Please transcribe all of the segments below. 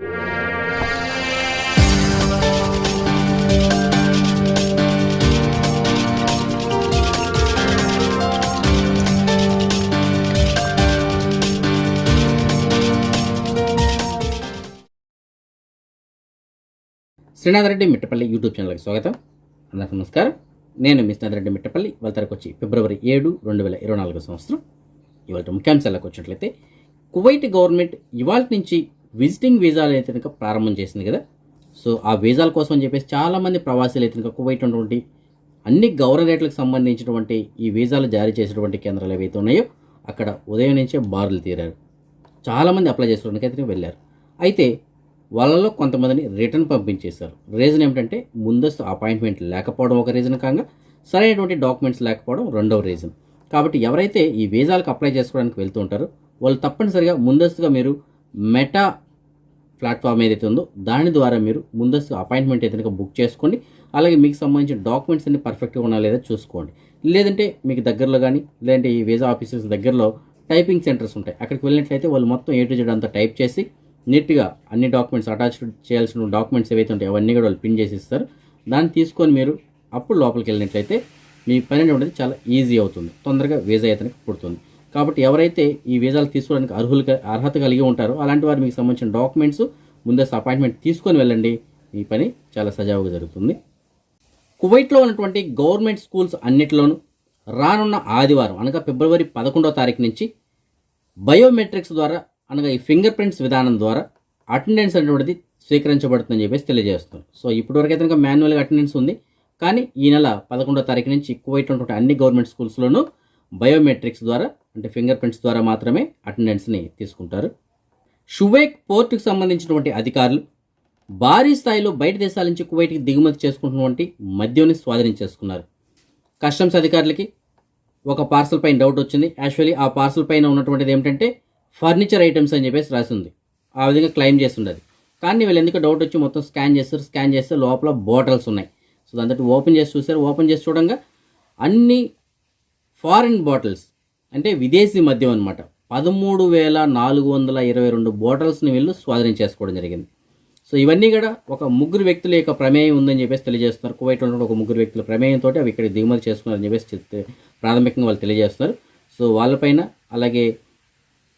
Srinath Reddy Mittapalli YouTube ఛానల్కి స్వాగతం. అందరికీ నమస్కారం. నేను మీ శ్రీనాథ్ రెడ్డి మిట్టపల్లి. వాళ్ళ తరకు వచ్చి ఫిబ్రవరి ఏడు రెండు వేల ఇరవై నాలుగు సంవత్సరం. ఇవాళ ముఖ్యాంశాలకు వచ్చినట్లయితే కువైట్ గవర్నమెంట్ ఇవాళ నుంచి విజిటింగ్ వీసాలు అయితే కనుక ప్రారంభం చేసింది కదా. సో ఆ వీసాల కోసం అని చెప్పేసి చాలామంది ప్రవాసీలు అయితే కనుక కువైట్ ఉన్నటువంటి అన్ని రేట్లకు సంబంధించినటువంటి ఈ వీసాలు జారీ చేసేటువంటి కేంద్రాలు ఏవైతే ఉన్నాయో అక్కడ ఉదయం నుంచే బారులు తీరారు. చాలామంది అప్లై చేసుకోవడానికి అయితే వెళ్ళారు. అయితే వాళ్ళలో కొంతమందిని రిటర్న్ పంపించేశారు. రీజన్ ఏమిటంటే ముందస్తు అపాయింట్మెంట్ లేకపోవడం ఒక రీజన్ కాగా సరైనటువంటి డాక్యుమెంట్స్ లేకపోవడం రెండవ రీజన్. కాబట్టి ఎవరైతే ఈ వీసాలకు అప్లై చేసుకోవడానికి వెళ్తూ ఉంటారో వాళ్ళు తప్పనిసరిగా ముందస్తుగా మీరు మెటా ప్లాట్ఫామ్ ఏదైతే ఉందో దాని ద్వారా మీరు ముందస్తు అపాయింట్మెంట్ అయితే బుక్ చేసుకోండి. అలాగే మీకు సంబంధించిన డాక్యుమెంట్స్ అన్ని పర్ఫెక్ట్గా ఉన్నా లేదా చూసుకోండి. లేదంటే మీకు దగ్గరలో కానీ లేదంటే ఈ వీసా ఆఫీసెస్ దగ్గరలో టైపింగ్ సెంటర్స్ ఉంటాయి. అక్కడికి వెళ్ళినట్లయితే వాళ్ళు మొత్తం ఏ టు జెడ్ అంతా టైప్ చేసి నీట్గా అన్ని డాక్యుమెంట్స్ అటాచ్ చేయాల్సిన డాక్యుమెంట్స్ ఏవైతే ఉంటాయో అవన్నీ కూడా వాళ్ళు పిన్ చేసి ఇస్తారు. దాన్ని తీసుకొని మీరు అప్పుడు లోపలికి వెళ్ళినట్లయితే మీ పని అనేది చాలా ఈజీ అవుతుంది. తొందరగా వీజా అయితే పుడుతుంది. కాబట్టి ఎవరైతే ఈ వీసాలు తీసుకోవడానికి అర్హులు అర్హత కలిగి ఉంటారో అలాంటి వారు మీకు సంబంధించిన డాక్యుమెంట్స్ ముందస్తు అపాయింట్మెంట్ తీసుకొని వెళ్ళండి. ఈ పని చాలా సజావుగా జరుగుతుంది. కువైట్లో ఉన్నటువంటి గవర్నమెంట్ స్కూల్స్ అన్నిటిలోనూ రానున్న ఆదివారం అనగా ఫిబ్రవరి పదకొండవ తారీఖు నుంచి బయోమెట్రిక్స్ ద్వారా అనగా ఈ ఫింగర్ ప్రింట్స్ విధానం ద్వారా అటెండెన్స్ అనేటువంటిది స్వీకరించబడుతుందని చెప్పేసి తెలియజేస్తున్నారు సో ఇప్పటివరకు అయితే ఇంకా మాన్యువల్గా అటెండెన్స్ ఉంది. కానీ ఈ నెల పదకొండో తారీఖు నుంచి కువైట్లో ఉన్నటువంటి అన్ని గవర్నమెంట్ స్కూల్స్లోనూ బయోమెట్రిక్స్ ద్వారా అంటే ఫింగర్ ప్రింట్స్ ద్వారా మాత్రమే అటెండెన్స్ని తీసుకుంటారు. షువేక్ పోర్టుకు సంబంధించినటువంటి అధికారులు భారీ స్థాయిలో బయట దేశాల నుంచి కువైట్కి దిగుమతి చేసుకుంటున్నటువంటి మద్యంని స్వాధీనం చేసుకున్నారు. కస్టమ్స్ అధికారులకి ఒక పార్సల్ పైన డౌట్ వచ్చింది. యాక్చువల్లీ ఆ పార్సల్ పైన ఉన్నటువంటిది ఏమిటంటే ఫర్నిచర్ ఐటమ్స్ అని చెప్పేసి రాసి ఉంది. ఆ విధంగా క్లెయిమ్ చేస్తుండేది. కానీ వీళ్ళు ఎందుకు డౌట్ వచ్చి మొత్తం స్కాన్ చేస్తారు స్కాన్ చేస్తే లోపల బాటిల్స్ ఉన్నాయి. సో దాంతో ఓపెన్ చేసి చూసారు ఓపెన్ చేసి చూడంగా అన్ని ఫారిన్ బాటిల్స్ అంటే విదేశీ మద్యం అనమాట పదమూడు వేల నాలుగు వందల ఇరవై రెండు బాటిల్స్ని వీళ్ళు స్వాధీనం చేసుకోవడం జరిగింది. సో ఇవన్నీ కూడా ఒక ముగ్గురు వ్యక్తుల యొక్క ప్రమేయం ఉందని చెప్పేసి తెలియజేస్తున్నారు. కువైట్ ఉన్న ఒక ముగ్గురు వ్యక్తుల ప్రమేయంతో అవి ఇక్కడ దిగుమతి చేసుకున్నారని చెప్పేసి చెప్తే ప్రాథమికంగా వాళ్ళు తెలియజేస్తున్నారు. సో వాళ్ళపైన అలాగే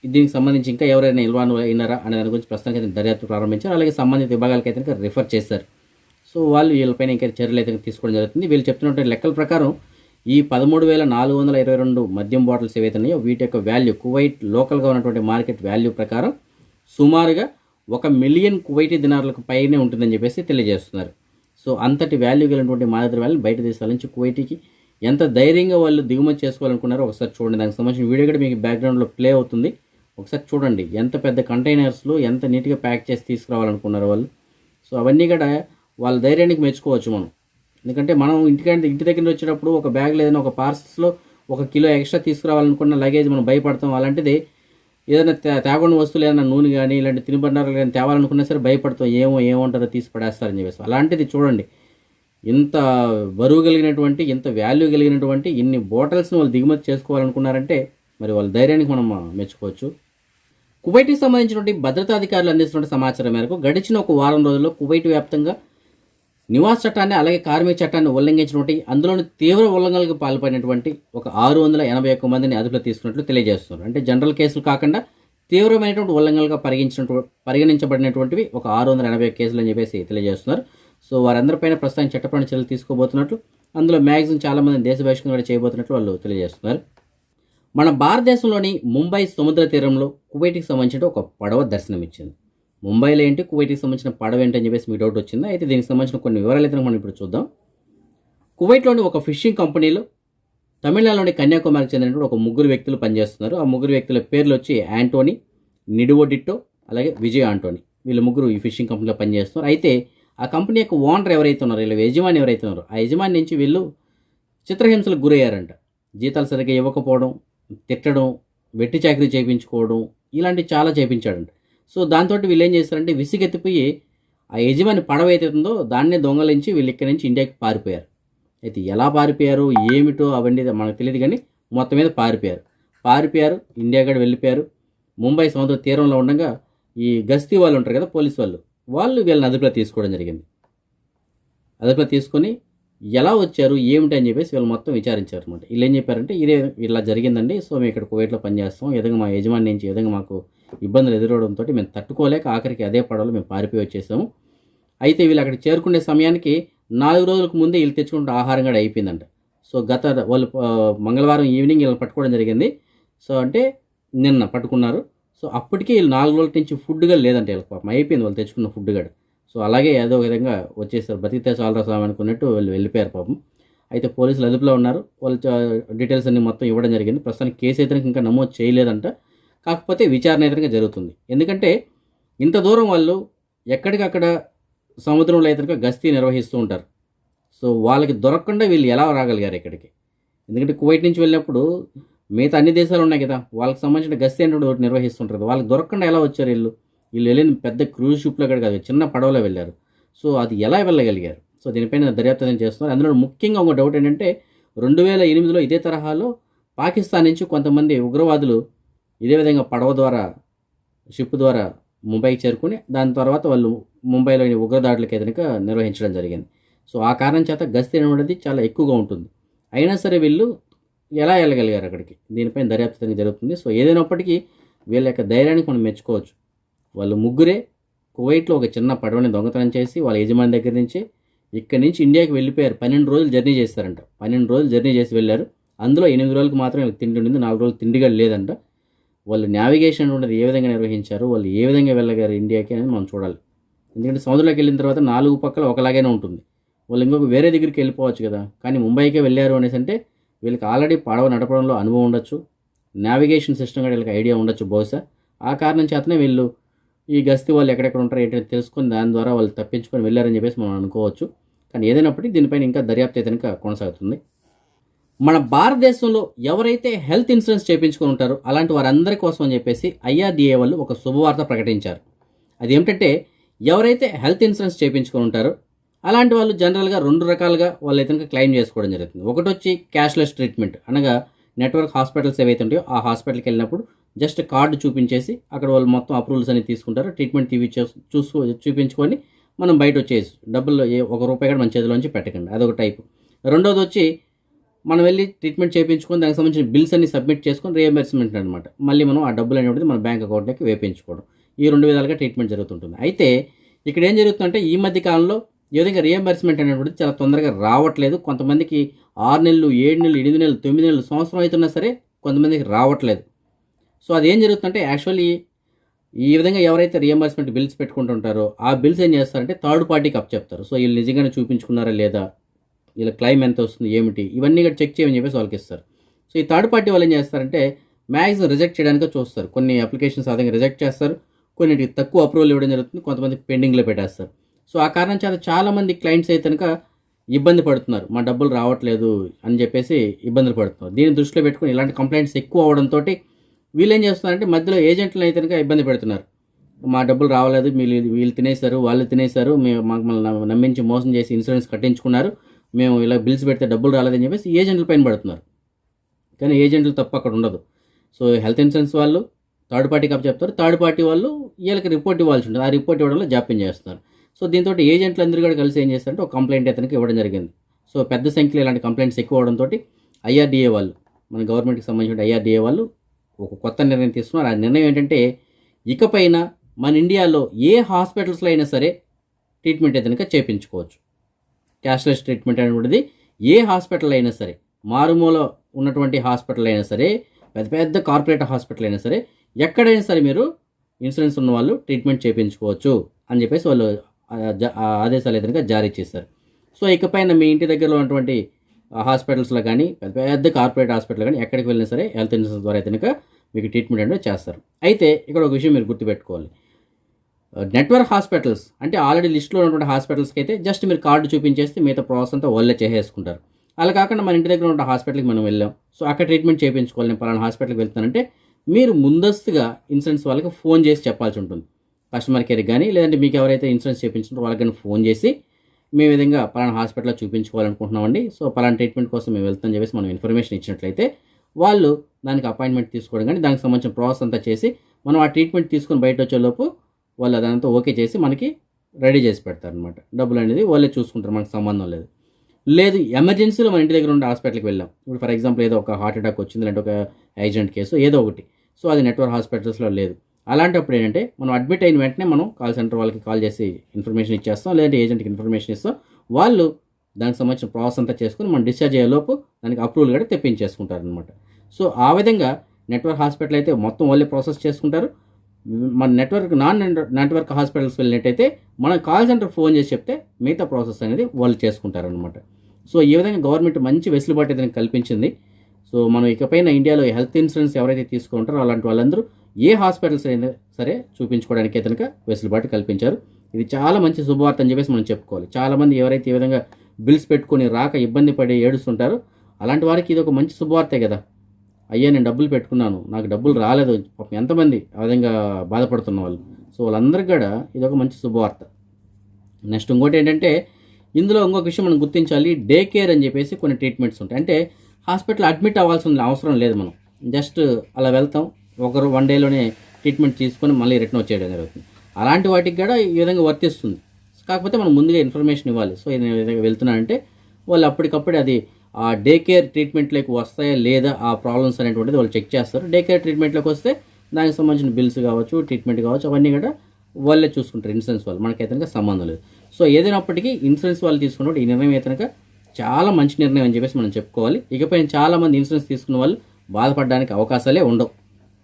దీనికి సంబంధించి ఇంకా ఎవరైనా ఇన్వాల్వ్ అయినారా అనే దాని గురించి ప్రస్తుతానికి అయితే దర్యాప్తు ప్రారంభించారు. అలాగే సంబంధిత విభాగాలకి అయితే రిఫర్ చేశారు. సో వాళ్ళు వీళ్ళపైన ఇంకా చర్యలు అయితే తీసుకోవడం జరుగుతుంది. వీళ్ళు చెప్తున్నటువంటి లెక్కల ప్రకారం ఈ పదమూడు వేల నాలుగు వందల ఇరవై రెండు మద్యం బాటిల్స్ ఏవైతే ఉన్నాయో వీటి యొక్క వాల్యూ కువైట్ లోకల్గా ఉన్నటువంటి మార్కెట్ వాల్యూ ప్రకారం సుమారుగా ఒక మిలియన్ కువైటీ దినార్లకు పైనే ఉంటుందని చెప్పేసి తెలియజేస్తున్నారు. సో అంతటి వాల్యూ కలిగినటువంటి మాదిరి వాల్యూ బయట దేశాల నుంచి కువైటీకి ఎంత ధైర్యంగా వాళ్ళు దిగుమతి చేసుకోవాలనుకున్నారో ఒకసారి చూడండి. దానికి సంబంధించిన వీడియో కూడా మీకు బ్యాక్గ్రౌండ్లో ప్లే అవుతుంది. ఒకసారి చూడండి ఎంత పెద్ద కంటైనర్స్లో ఎంత నీట్గా ప్యాక్ చేసి తీసుకురావాలనుకున్నారు వాళ్ళు. సో అవన్నీ కూడా వాళ్ళ ధైర్యానికి మెచ్చుకోవచ్చు మనం. ఎందుకంటే మనం ఇంటికంటే ఇంటి దగ్గర వచ్చేటప్పుడు ఒక బ్యాగ్ లేదని ఒక పార్సల్స్లో ఒక కిలో ఎక్స్ట్రా తీసుకురావాలనుకున్న లగేజ్ మనం భయపడతాం. అలాంటిది ఏదైనా తే తేకుండా వస్తువులు ఏదైనా నూనె కానీ ఇలాంటి తినుబండారాలు కానీ తేవాలనుకున్నా సరే భయపడతాం. ఏమో ఏమంటారో తీసి పడేస్తారని చెప్పేసి. అలాంటిది చూడండి. ఇంత బరువు కలిగినటువంటి ఇంత వాల్యూ కలిగినటువంటి ఇన్ని బాటిల్స్ని వాళ్ళు దిగుమతి చేసుకోవాలనుకున్నారంటే మరి వాళ్ళ ధైర్యానికి మనం మెచ్చుకోవచ్చు. కువైట్కి సంబంధించినటువంటి భద్రతా అధికారులు అందిస్తున్న సమాచారం మేరకు గడిచిన ఒక వారం రోజుల్లో కువైట్ వ్యాప్తంగా నివాస చట్టాన్ని అలాగే కార్మిక చట్టాన్ని ఉల్లంఘించినటువంటి అందులోని తీవ్ర ఉల్లంఘనలకు పాల్పడినటువంటి ఒక ఆరు వందల ఎనభై ఒక్క మందిని అదుపులో తీసుకున్నట్లు తెలియజేస్తున్నారు. అంటే జనరల్ కేసులు కాకుండా తీవ్రమైనటువంటి ఉల్లంఘనలుగా పరిగణించినటువంటి పరిగణించబడినటువంటివి ఒక ఆరు వందల ఎనభై కేసులు అని చెప్పేసి తెలియజేస్తున్నారు. సో వారందరిపైన ప్రస్తుతం చట్టపరమైన చర్యలు తీసుకోబోతున్నట్లు అందులో మ్యాక్సిమం చాలామంది దేశ బహిష్కరణ కూడా చేయబోతున్నట్లు వాళ్ళు తెలియజేస్తున్నారు. మన భారతదేశంలోని ముంబై సముద్ర తీరంలో కువైట్కి సంబంధించిన ఒక పడవ దర్శనమిచ్చింది. ముంబైలో ఏంటి? కువైట్కి సంబంధించిన పడవ ఏంటి అని చెప్పేసి మీ డౌట్ వచ్చింది? అయితే దీనికి సంబంధించిన కొన్ని వివరాలు అయితే మనం ఇప్పుడు చూద్దాం. కువైట్లోని ఒక ఫిషింగ్ కంపెనీలో తమిళనాడులోని కన్యాకుమారికి చెందినటువంటి ఒక ముగ్గురు వ్యక్తులు పనిచేస్తున్నారు. ఆ ముగ్గురు వ్యక్తుల పేర్లు వచ్చి యాంటోనీ నిడివోడిట్టో అలాగే విజయ్ ఆంటోనీ. వీళ్ళు ముగ్గురు ఈ ఫిషింగ్ కంపెనీలో పనిచేస్తున్నారు. అయితే ఆ కంపెనీ యొక్క ఓనర్ ఎవరైతే ఉన్నారో వీళ్ళ యజమాని ఎవరైతే ఉన్నారో ఆ యజమాని నుంచి వీళ్ళు చిత్రహింసలకు గురయ్యారంట. జీతాలు సరిగ్గా ఇవ్వకపోవడం తిట్టడం వెట్టి చాకరీ చేయించుకోవడం ఇలాంటివి చాలా చేయించాడంట. సో దాంతో వీళ్ళు ఏం చేస్తారంటే విసిగెత్తిపోయి ఆ యజమాని పడవ అయితే ఉందో దాన్నే దొంగలించి వీళ్ళు ఇక్కడి నుంచి ఇండియాకి పారిపోయారు. అయితే ఎలా పారిపోయారు ఏమిటో అవన్నీ మనకు తెలియదు కానీ మొత్తం మీద పారిపోయారు. పారిపోయారు ఇండియా కూడా వెళ్ళిపోయారు. ముంబై సముద్ర తీరంలో ఉండగా ఈ గస్తీ వాళ్ళు ఉంటారు కదా పోలీస్ వాళ్ళు వాళ్ళు వీళ్ళని అదుపులో తీసుకోవడం జరిగింది. అదుపులో తీసుకొని ఎలా వచ్చారు ఏమిటి అని చెప్పేసి వీళ్ళు మొత్తం విచారించారు అనమాట వీళ్ళు ఏం చెప్పారంటే ఇదే ఇలా జరిగిందండి సో మేము ఇక్కడ కువైట్లో పనిచేస్తాం ఈ విధంగా మా యజమాని నుంచి ఈ విధంగా మాకు ఇబ్బందులు ఎదురవడంతో మేము తట్టుకోలేక ఆఖరికి అదే పడవలో మేము పారిపోయి వచ్చేసాము. అయితే వీళ్ళు అక్కడికి చేరుకునే సమయానికి నాలుగు రోజులకు ముందే వీళ్ళు తెచ్చుకుంటే ఆహారం కూడా అయిపోయిందంట. సో గత వాళ్ళు మంగళవారం ఈవినింగ్ వీళ్ళని పట్టుకోవడం జరిగింది. సో అంటే నిన్న పట్టుకున్నారు. సో అప్పటికే వీళ్ళు నాలుగు రోజుల నుంచి ఫుడ్ కూడా లేదంటే వీళ్ళకి పాపం. అయిపోయింది వాళ్ళు తెచ్చుకున్న ఫుడ్ కూడా. సో అలాగే ఏదో విధంగా వచ్చేసారు. బతికితే చాలరా స్వామి అనుకున్నట్టు వీళ్ళు వెళ్ళిపోయారు పాపం. అయితే పోలీసులు అదుపులో ఉన్నారు. వాళ్ళు డీటెయిల్స్ అన్ని మొత్తం ఇవ్వడం జరిగింది. ప్రస్తుతానికి కేసు అయితే ఇంకా నమోదు చేయలేదంట. కాకపోతే విచారణ అయితే జరుగుతుంది. ఎందుకంటే ఇంత దూరం వాళ్ళు ఎక్కడికక్కడ సముద్రంలో అయితే గస్తీ నిర్వహిస్తూ ఉంటారు. సో వాళ్ళకి దొరకకుండా వీళ్ళు ఎలా రాగలిగారు ఇక్కడికి? ఎందుకంటే కువైట్ నుంచి వెళ్ళినప్పుడు మిగతా అన్ని దేశాలు ఉన్నాయి కదా వాళ్ళకి సంబంధించిన గస్తీ అంటే ఒకటి నిర్వహిస్తుంటారు. కదా వాళ్ళకి దొరకకుండా ఎలా వచ్చారు వీళ్ళు? వీళ్ళు వెళ్ళిన పెద్ద క్రూజ్ షిప్లో అక్కడ కాదు చిన్న పడవలో వెళ్ళారు. సో అది ఎలా వెళ్ళగలిగారు? సో దీనిపైన దర్యాప్తు అనేది చేస్తున్నారు. అందులో ముఖ్యంగా ఒక డౌట్ ఏంటంటే రెండు వేల ఎనిమిదిలో ఇదే తరహాలో పాకిస్తాన్ నుంచి కొంతమంది ఉగ్రవాదులు ఇదే విధంగా పడవ ద్వారా షిప్ ద్వారా ముంబైకి చేరుకుని దాని తర్వాత వాళ్ళు ముంబైలో ఉగ్రదాడులకి ఎదనక నిర్వహించడం జరిగింది. సో ఆ కారణం చేత గస్తీ అనేది చాలా ఎక్కువగా ఉంటుంది. అయినా సరే వీళ్ళు ఎలా వెళ్ళగలిగారు అక్కడికి? దీనిపైన దర్యాప్తు అనేది జరుగుతుంది. సో ఏదైనప్పటికీ వీళ్ళ యొక్క ధైర్యానికి మనం మెచ్చుకోవచ్చు. వాళ్ళు ముగ్గురే కువైట్లో ఒక చిన్న పడవని దొంగతనం చేసి వాళ్ళ యజమాని దగ్గర నుంచి ఇక్కడి నుంచి ఇండియాకి వెళ్ళిపోయారు. పన్నెండు రోజులు జర్నీ చేస్తారంట. పన్నెండు రోజులు జర్నీ చేసి వెళ్ళారు. అందులో ఎనిమిది రోజులకు మాత్రం తిండి ఉండింది. నాలుగు రోజులు తిండిగా లేదంట. వాళ్ళు నావిగేషన్ ఉండేది ఏ విధంగా నిర్వహించారు వాళ్ళు ఏ విధంగా వెళ్ళగారు ఇండియాకి అనేది మనం చూడాలి. ఎందుకంటే సముద్రంలోకి వెళ్ళిన తర్వాత నాలుగు పక్కల ఒకలాగానే ఉంటుంది. వాళ్ళు ఇంకొక వేరే దగ్గరికి వెళ్ళిపోవచ్చు కదా కానీ ముంబైకే వెళ్ళారు అనేసి అంటే వీళ్ళకి ఆల్రెడీ పడవ నడపడంలో అనుభవం ఉండొచ్చు నావిగేషన్ సిస్టమ్ కూడా వీళ్ళకి ఐడియా ఉండొచ్చు బహుశా. ఆ కారణం చేతనే వీళ్ళు ఈ గస్తీ వాళ్ళు ఎక్కడెక్కడ ఉంటారో ఏంటని తెలుసుకొని దాని ద్వారా వాళ్ళు తప్పించుకొని వెళ్ళారని చెప్పేసి మనం అనుకోవచ్చు. కానీ ఏదైనప్పటికీ దీనిపైన ఇంకా దర్యాప్తు అయితే కనుక కొనసాగుతుంది. మన భారతదేశంలో ఎవరైతే హెల్త్ ఇన్సూరెన్స్ చేయించుకొని ఉంటారో అలాంటి వారందరి కోసం అని చెప్పేసి ఐఆర్డిఏ వాళ్ళు ఒక శుభవార్త ప్రకటించారు. అదేమిటంటే ఎవరైతే హెల్త్ ఇన్సూరెన్స్ చేయించుకొని ఉంటారో అలాంటి వాళ్ళు జనరల్గా రెండు రకాలుగా వాళ్ళు అయితే క్లెయిమ్ చేసుకోవడం జరుగుతుంది. ఒకటి వచ్చి క్యాష్లెస్ ట్రీట్మెంట్. అనగా నెట్వర్క్ హాస్పిటల్స్ ఏవైతే ఉంటాయో ఆ హాస్పిటల్కి వెళ్ళినప్పుడు జస్ట్ కార్డు చూపించేసి అక్కడ వాళ్ళు మొత్తం అప్రూవల్స్ అని తీసుకుంటారు. ట్రీట్మెంట్ తీవి చూసుకో చూపించుకొని మనం బయట వచ్చేసి డబ్బులు ఏ- ఒక రూపాయి కూడా మన చేతిలోంచి పెట్టకండి. అదొక టైపు. రెండోది వచ్చి మనం వెళ్ళి ట్రీట్మెంట్ చేయించుకొని దానికి సంబంధించిన బిల్స్ అన్ని సబ్మిట్ చేసుకొని రియంబర్స్మెంట్ అనమాట మళ్ళీ మనం ఆ డబ్బులు అనేవి మన బ్యాంక్ అకౌంట్లోకి వేపించుకోవడం. ఈ రెండు విధాలుగా ట్రీట్మెంట్ జరుగుతుంటుంది. అయితే ఇక్కడ ఏం జరుగుతుందంటే ఈ మధ్య కాలంలో ఈ విధంగా రియంబర్స్మెంట్ అనేటువంటిది చాలా తొందరగా రావట్లేదు. కొంతమందికి ఆరు నెలలు ఏడు నెలలు ఎనిమిది నెలలు తొమ్మిది నెలలు సంవత్సరం అవుతున్నా సరే కొంతమందికి రావట్లేదు. సో అది ఏం జరుగుతుందంటే యాక్చువల్లీ ఈ విధంగా ఎవరైతే రియంబర్స్మెంట్ బిల్స్ పెట్టుకుంటుంటారో ఆ బిల్స్ ఏం చేస్తారంటే థర్డ్ పార్టీకి అప్ చెప్తారు సో వీళ్ళు నిజంగానే చూపించుకున్నారా లేదా ఇలా క్లైమ్ ఎంత వస్తుంది ఏమిటి? ఇవన్నీ కూడా చెక్ చేయమని చెప్పేసి వాళ్ళకి ఇస్తారు. సో ఈ థర్డ్ పార్టీ వాళ్ళు ఏం చేస్తారంటే మ్యాక్సిమం రిజెక్ట్ చేయడానికి చూస్తారు. కొన్ని అప్లికేషన్స్ అదంగా రిజెక్ట్ చేస్తారు. కొన్నిటికి తక్కువ అప్రూవల్ ఇవ్వడం జరుగుతుంది. కొంతమంది పెండింగ్లో పెట్టేస్తారు. సో ఆ కారణం చేత చాలామంది క్లయింట్స్ అయితే కనుక ఇబ్బంది పడుతున్నారు. మా డబ్బులు రావట్లేదు అని చెప్పేసి ఇబ్బందులు పడుతున్నారు. దీన్ని దృష్టిలో పెట్టుకుని ఇలాంటి కంప్లైంట్స్ ఎక్కువ అవడంతో వీళ్ళు ఏం చేస్తున్నారంటే మధ్యలో ఏజెంట్లు అయితే కనుక ఇబ్బంది పెడుతున్నారు. మా డబ్బులు రావలేదు వీళ్ళు వీళ్ళు తినేశారు వాళ్ళు తినేశారు మేము మమ్మల్ని నమ్మించి మోసం చేసి ఇన్సూరెన్స్ కట్టించుకున్నారు. మేము ఇలా బిల్స్ పెడితే డబ్బులు రాలేదని చెప్పేసి ఏజెంట్ల పైన పడుతున్నారు. కానీ ఏజెంట్లు తప్ప అక్కడ ఉండదు. సో హెల్త్ ఇన్సూరెన్స్ వాళ్ళు థర్డ్ పార్టీకి అప్ చెప్తారు. థర్డ్ పార్టీ వాళ్ళు వీళ్ళకి రిపోర్ట్ ఇవ్వాల్సి ఉంటుంది. ఆ రిపోర్ట్ ఇవ్వడంలో జాప్యం చేస్తున్నారు సో దీంతో ఏజెంట్లు అందరూ కూడా కలిసి ఏం చేస్తారంటే ఒక కంప్లైంట్ అతనికి ఇవ్వడం జరిగింది. సో పెద్ద సంఖ్యలో ఇలాంటి కంప్లైంట్స్ ఎక్కువ అవడంతో ఐఆర్డీఏ వాళ్ళు మన గవర్నమెంట్కి సంబంధించిన ఐఆర్డీఏ వాళ్ళు ఒక కొత్త నిర్ణయం తీసుకున్నారు. ఆ నిర్ణయం ఏంటంటే ఇకపైన మన ఇండియాలో ఏ హాస్పిటల్స్లో అయినా సరే ట్రీట్మెంట్ అయితే చేయించుకోవచ్చు క్యాష్లెస్ ట్రీట్మెంట్ అనేటువంటిది ఏ హాస్పిటల్ అయినా సరే మారుమూల ఉన్నటువంటి హాస్పిటల్ అయినా సరే పెద్ద పెద్ద కార్పొరేట్ హాస్పిటల్ అయినా సరే ఎక్కడైనా సరే మీరు ఇన్సూరెన్స్ ఉన్న వాళ్ళు ట్రీట్మెంట్ చేయించుకోవచ్చు అని చెప్పేసి వాళ్ళు ఆదేశాలు అయితే జారీ చేశారు. సో ఇకపైన మీ ఇంటి దగ్గరలో ఉన్నటువంటి హాస్పిటల్స్లో కానీ పెద్ద పెద్ద కార్పొరేట్ హాస్పిటల్ కానీ ఎక్కడికి వెళ్ళినా సరే హెల్త్ ఇన్సూరెన్స్ ద్వారా అయితే మీకు ట్రీట్మెంట్ అనేది చేస్తారు. అయితే ఇక్కడ ఒక విషయం మీరు గుర్తుపెట్టుకోవాలి. Uh, నెట్వర్క్ హాస్పిటల్స్ అంటే ఆల్రెడీ లిస్ట్లో ఉన్నటువంటి హాస్పిటల్స్కి అయితే జస్ట్ మీరు కార్డు చూపించేస్తే మిగతా ప్రాసెస్ అంతా వాళ్ళే చేసేసుకుంటారు. అలా కాకుండా మన ఇంటి దగ్గర ఉన్న హాస్పిటల్కి మనం వెళ్ళాం. సో అక్కడ ట్రీట్మెంట్ చేయించుకోవాలి నేను పలానా హాస్పిటల్కి వెళ్తానంటే మీరు ముందస్తుగా ఇన్సూరెన్స్ వాళ్ళకి ఫోన్ చేసి చెప్పాల్సి ఉంటుంది. కస్టమర్ కేర్కి కానీ లేదంటే మీకు ఎవరైతే ఇన్సూరెన్స్ చేయించుకుంటారో వాళ్ళకి కానీ ఫోన్ చేసి మీ విధంగా పలానా హాస్పిటల్లో చూపించుకోవాలనుకుంటున్నామండి. సో పలానా ట్రీట్మెంట్ కోసం మేము వెళ్తాం చెప్పేసి మనం ఇన్ఫర్మేషన్ ఇచ్చినట్లయితే వాళ్ళు దానికి అపాయింట్మెంట్ తీసుకోవడం కానీ దానికి సంబంధించిన ప్రాసెస్ అంతా చేసి మనం ఆ ట్రీట్మెంట్ తీసుకొని బయట వచ్చేలోపు వాళ్ళు అదంతా ఓకే చేసి మనకి రెడీ చేసి పెడతారు అనమాట డబ్బులు అనేది వాళ్ళే చూసుకుంటారు మనకు సంబంధం లేదు. లేదు ఎమర్జెన్సీలో మన ఇంటి దగ్గర ఉండే హాస్పిటల్కి వెళ్ళాం. ఇప్పుడు ఫర్ ఎగ్జాంపుల్ ఏదో ఒక హార్ట్ అటాక్ వచ్చింది లేదంటే ఒక యాక్సిడెంట్ కేసు ఏదో ఒకటి. సో అది నెట్వర్క్ హాస్పిటల్స్లో లేదు. అలాంటప్పుడు ఏంటంటే మనం అడ్మిట్ అయిన వెంటనే మనం కాల్ సెంటర్ వాళ్ళకి కాల్ చేసి ఇన్ఫర్మేషన్ ఇచ్చేస్తాం లేదంటే ఏజెంట్కి ఇన్ఫర్మేషన్ ఇస్తాం. వాళ్ళు దానికి సంబంధించిన ప్రాసెస్ అంతా చేసుకుని మనం డిశ్చార్జ్ అయ్యేలోపు దానికి అప్రూవల్ కూడా తెప్పించేసుకుంటారు అనమాట సో ఆ విధంగా నెట్వర్క్ హాస్పిటల్ అయితే మొత్తం వాళ్ళే ప్రాసెస్ చేసుకుంటారు. మన నెట్వర్క్ నాన్ నెట్వర్క్ హాస్పిటల్స్ వెళ్ళినట్టయితే మన కాల్ సెంటర్ ఫోన్ చేసి చెప్తే మిగతా ప్రాసెస్ అనేది వాళ్ళు చేసుకుంటారనమాట సో ఈ విధంగా గవర్నమెంట్ మంచి వెసులుబాటు అయితే కల్పించింది. సో మనం ఇకపైన ఇండియాలో హెల్త్ ఇన్సూరెన్స్ ఎవరైతే తీసుకుంటారో అలాంటి వాళ్ళందరూ ఏ హాస్పిటల్స్ అయినా సరే చూపించుకోవడానికి కనుక వెసులుబాటు కల్పించారు. ఇది చాలా మంచి శుభవార్త అని చెప్పేసి మనం చెప్పుకోవాలి. చాలామంది ఎవరైతే ఈ విధంగా బిల్స్ పెట్టుకొని రాక ఇబ్బంది పడి ఏడుస్తుంటారో అలాంటి వారికి ఇది ఒక మంచి శుభవార్తే కదా. అయ్యా నేను డబ్బులు పెట్టుకున్నాను. నాకు డబ్బులు రాలేదు. పాపం ఎంతమంది ఆ విధంగా బాధపడుతున్న వాళ్ళు. సో వాళ్ళందరికీ కూడా ఇది ఒక మంచి శుభవార్త. నెక్స్ట్ ఇంకోటి ఏంటంటే ఇందులో ఇంకొక విషయం మనం గుర్తించాలి. డే కేర్ అని చెప్పేసి కొన్ని ట్రీట్మెంట్స్ ఉంటాయి. అంటే హాస్పిటల్ అడ్మిట్ అవ్వాల్సిన అవసరం లేదు మనం. జస్ట్ అలా వెళ్తాం. ఒకరు వన్ డేలోనే ట్రీట్మెంట్ తీసుకొని మళ్ళీ రిటర్న్ వచ్చేయడం జరుగుతుంది. అలాంటి వాటికి కూడా ఈ విధంగా వర్తిస్తుంది. కాకపోతే మనం ముందుగా ఇన్ఫర్మేషన్ ఇవ్వాలి. సో నేను విధంగా వెళ్తున్నానంటే వాళ్ళు అప్పటికప్పుడు అది ఆ డే కేర్ ట్రీట్మెంట్లోకి వస్తాయా లేదా ఆ ప్రాబ్లమ్స్ అనేటువంటిది వాళ్ళు చెక్ చేస్తారు. డే కేర్ ట్రీట్మెంట్లోకి వస్తే దానికి సంబంధించిన బిల్స్ కావచ్చు ట్రీట్మెంట్ కావచ్చు అవన్నీ కూడా వాళ్ళే చూసుకుంటారు. ఇన్సూరెన్స్ వాళ్ళు. మనకైతే కనుక సంబంధం లేదు. సో ఏదైనప్పటికీ ఇన్సూరెన్స్ వాళ్ళు తీసుకున్నప్పుడు ఈ నిర్ణయం అయితే కనుక చాలా మంచి నిర్ణయం అని చెప్పేసి మనం చెప్పుకోవాలి. ఇకపై చాలామంది ఇన్సూరెన్స్ తీసుకున్న వాళ్ళు బాధపడడానికి అవకాశాలే ఉండవు.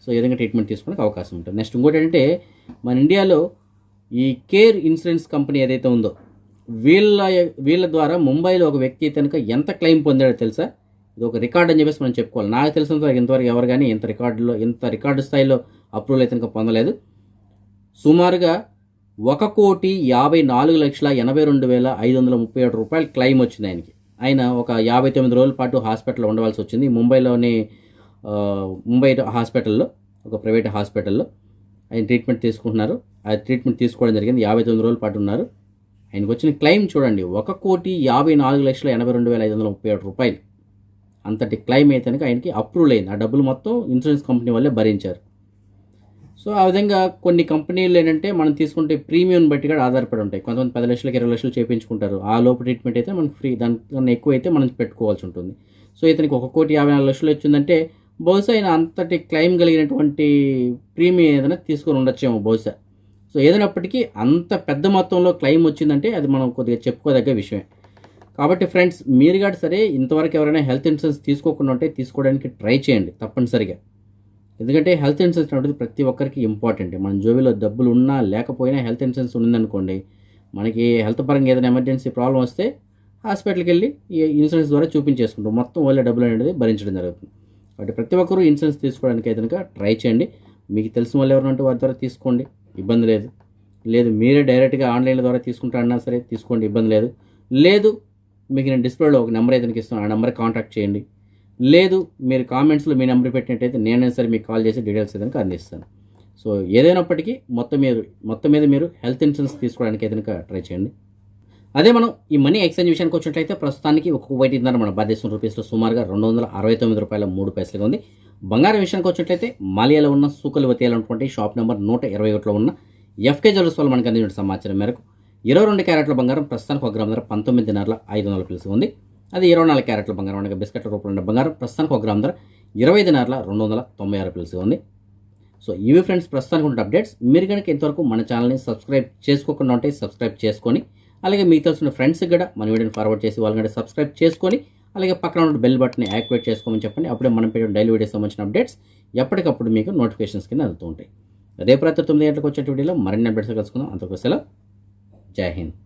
సో ఈ విధంగా ట్రీట్మెంట్ తీసుకోవడానికి అవకాశం ఉంటుంది. నెక్స్ట్ ఇంకోటి ఏంటంటే మన ఇండియాలో ఈ కేర్ ఇన్సూరెన్స్ కంపెనీ ఏదైతే ఉందో వీళ్ళ వీళ్ళ ద్వారా ముంబైలో ఒక వ్యక్తి కనుక ఎంత క్లెయిమ్ పొందాడో తెలుసా? ఇది ఒక రికార్డ్ అని చెప్పేసి మనం చెప్పుకోవాలి. నాకు తెలిసినంత ఇంతవరకు ఎవరు కానీ ఇంత రికార్డులో ఇంత రికార్డు స్థాయిలో అప్రూవల్ అయితే కనుక పొందలేదు. సుమారుగా ఒక కోటి యాభై నాలుగు లక్షల ఎనభై రెండు వేల ఐదు వందల ముప్పై ఏడు రూపాయలు క్లెయిమ్ వచ్చింది ఆయనకి. ఆయన ఒక యాభై తొమ్మిది రోజుల పాటు హాస్పిటల్లో ఉండవలసి వచ్చింది. ముంబైలోని ముంబై హాస్పిటల్లో ఒక ప్రైవేట్ హాస్పిటల్లో ఆయన ట్రీట్మెంట్ తీసుకుంటున్నారు. ఆ ట్రీట్మెంట్ తీసుకోవడం జరిగింది. యాభై తొమ్మిది రోజుల పాటు ఉన్నారు. ఆయనకు వచ్చిన క్లెయిమ్ చూడండి ఒక కోటి యాభై నాలుగు లక్షల ఎనభై రెండు వేల ఐదు వందల ముప్పై ఏడు రూపాయలు. అంతటి క్లెయిమ్ అయితే కనుక ఆయనకి అప్రూవల్ అయింది. ఆ డబ్బులు మొత్తం ఇన్సూరెన్స్ కంపెనీ వల్లే భరించారు. సో ఆ విధంగా కొన్ని కంపెనీలు ఏంటంటే మనం తీసుకుంటే ప్రీమియం బట్టి కూడా ఆధారపడి ఉంటాయి. కొంతమంది పది లక్షలకి ఇరవై లక్షలు చేయించుకుంటారు ఆ లోపు ట్రీట్మెంట్ అయితే మనకి ఫ్రీ దానికన్నా ఎక్కువ అయితే మనం పెట్టుకోవాల్సి ఉంటుంది. సో ఇతనికి ఒక కోటి యాభై నాలుగు లక్షలు వచ్చిందంటే బహుశా ఆయన అంతటి క్లెయిమ్ కలిగినటువంటి ప్రీమియం ఏదైనా తీసుకొని ఉండొచ్చేమో బహుశా. సో ఏదైనప్పటికీ అంత పెద్ద మొత్తంలో క్లెయిమ్ వచ్చిందంటే అది మనం కొద్దిగా చెప్పుకోదగ్గ విషయమే. కాబట్టి ఫ్రెండ్స్ మీరు కాదు సరే ఇంతవరకు ఎవరైనా హెల్త్ ఇన్సూరెన్స్ తీసుకోకుండా ఉంటే తీసుకోవడానికి ట్రై చేయండి తప్పనిసరిగా. ఎందుకంటే హెల్త్ ఇన్సూరెన్స్ అనేది ప్రతి ఒక్కరికి ఇంపార్టెంట్. మన జోబీలో డబ్బులు ఉన్నా లేకపోయినా హెల్త్ ఇన్సూరెన్స్ ఉందనుకోండి మనకి హెల్త్ పరంగా ఏదైనా ఎమర్జెన్సీ ప్రాబ్లం వస్తే హాస్పిటల్కి వెళ్ళి ఈ ఇన్సూరెన్స్ ద్వారా చూపించేసుకుంటాం. మొత్తం వాళ్ళ డబ్బులు అనేది భరించడం జరుగుతుంది. కాబట్టి ప్రతి ఒక్కరూ ఇన్సూరెన్స్ తీసుకోవడానికి అయితే కనుక ట్రై చేయండి. మీకు తెలిసిన వాళ్ళు ఎవరైనా ఉంటే వారి ద్వారా తీసుకోండి. ఇబ్బంది లేదు. లేదు మీరే డైరెక్ట్గా ఆన్లైన్ ద్వారా తీసుకుంటారన్నా సరే తీసుకోండి ఇబ్బంది లేదు. లేదు మీకు నేను డిస్ప్లేలో ఒక నెంబర్ అయితే ఇస్తాను ఆ నెంబర్ కాంటాక్ట్ చేయండి. లేదు మీరు కామెంట్స్లో మీ నెంబర్ పెట్టినట్టయితే నేనే సరే మీకు కాల్ చేసి డీటెయిల్స్ ఏదైనా అందిస్తాను. సో ఏదైనప్పటికీ మొత్తం మీద మొత్తం మీద మీరు హెల్త్ ఇన్సూరెన్స్ తీసుకోవడానికి ఏదైనా ట్రై చేయండి. అదే మనం ఈ మనీ ఎక్స్చేంజ్ విషయానికి వచ్చినట్లయితే ప్రస్తుతానికి ఒక వైట్ ధర మన భారతదేశం రూపీస్లో సుమారుగా రెండు వందల అరవై తొమ్మిది రూపాయల మూడు పైసలుగా ఉంది. బంగారం విషయానికి వచ్చినట్లయితే మాలియాలో ఉన్న సూకలు వతేయాలనుకుంటే షాప్ నెంబర్ నూట ఇరవై ఒకటిలో ఉన్న ఎఫ్కే జ్యువెల్స్ వాళ్ళు మనకు అందించిన సమాచారం మేరకు ఇరవై రెండు క్యారెట్ల బంగారం ప్రస్తుతానికి ఒక గ్రామ ధర పంతొమ్మిది దినార్ల ఐదు వందల పిలుసు ఉంది. అది ఇరవై నాలుగు క్యారెట్ల బంగారం అనగా బిస్కెట్ల రూపంలో ఉన్న బంగారం ప్రస్తుతానికి ఒక గ్రామ ధర ఇరవై దినార్ల రెండు వందల తొంభై ఆరు పిలుసు ఉంది. సో ఇవి ఫ్రెండ్స్ ప్రస్తుతానికి ఉన్న అప్డేట్స్. మీరు కనుక ఇంతవరకు మన ఛానల్ని సబ్స్క్రైబ్ చేసుకోకుండా ఉంటే సబ్స్క్రైబ్ చేసుకొని అలాగే మీకు తెలిసిన ఫ్రెండ్స్కి కూడా మన వీడియోని ఫార్వర్డ్ చేసి వాళ్ళని కూడా సబ్స్క్రైబ్ చేసుకొని అలాగే పక్కన ఉన్న బెల్ బటన్ని యాక్టివేట్ చేసుకోమని చెప్పండి. అప్పుడే మనం పెట్టిన డైలీ వీడియోస్ సంబంధించిన అప్డేట్స్ ఎప్పటికప్పుడు మీకు నోటిఫికేషన్స్ కింద అందుతూ ఉంటాయి. రేపు రాత్రి తొమ్మిది గంటలకు వచ్చే వీడియోలో మరిన్ని అప్డేట్స్ కలుసుకుందాం. అంతకు సెలవు. జై హింద్.